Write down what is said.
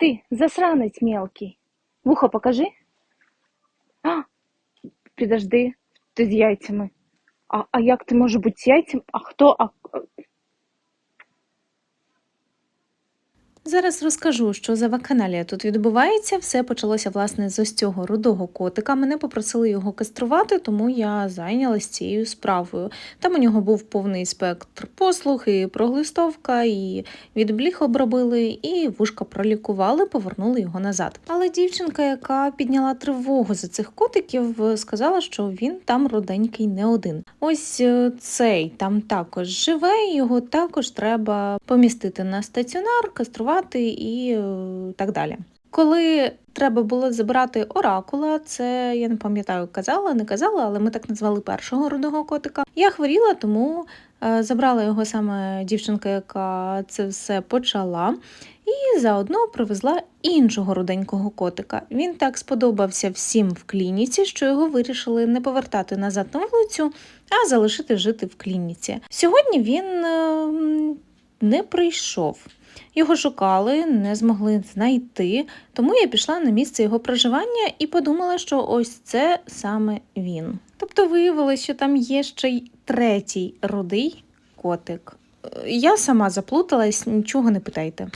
Ты, засранець мелкий. Вухо покажи. А, підожди, ти з яйцями. А, а як ти може бути з яйцями? А хто? А, Зараз розкажу, що за вакханалія тут відбувається. Все почалося власне з ось цього рудого котика. Мене попросили його каструвати, тому я зайнялась цією справою. Там у нього був повний спектр послуг, і проглистовка, і відбліг обробили, і вушка пролікували, повернули його назад. Але дівчинка, яка підняла тривогу за цих котиків, сказала, що він там руденький не один. Ось е, цей там також живе, його також треба помістити на стаціонар, каструвати і е, так далі. Коли треба було забрати оракула, це я не пам'ятаю, казала, не казала, але ми так назвали першого рудого котика. Я хворіла, тому е, забрала його саме дівчинка, яка це все почала, і заодно привезла іншого руденького котика. Він так сподобався всім в клініці, що його вирішили не повертати назад на вулицю, а залишити жити в клініці. Сьогодні він е, не прийшов. Його шукали, не змогли знайти, тому я пішла на місце його проживання і подумала, що ось це саме він. Тобто виявилося, що там є ще й третій рудий котик. Е, Я сама заплуталась, нічого не питайте.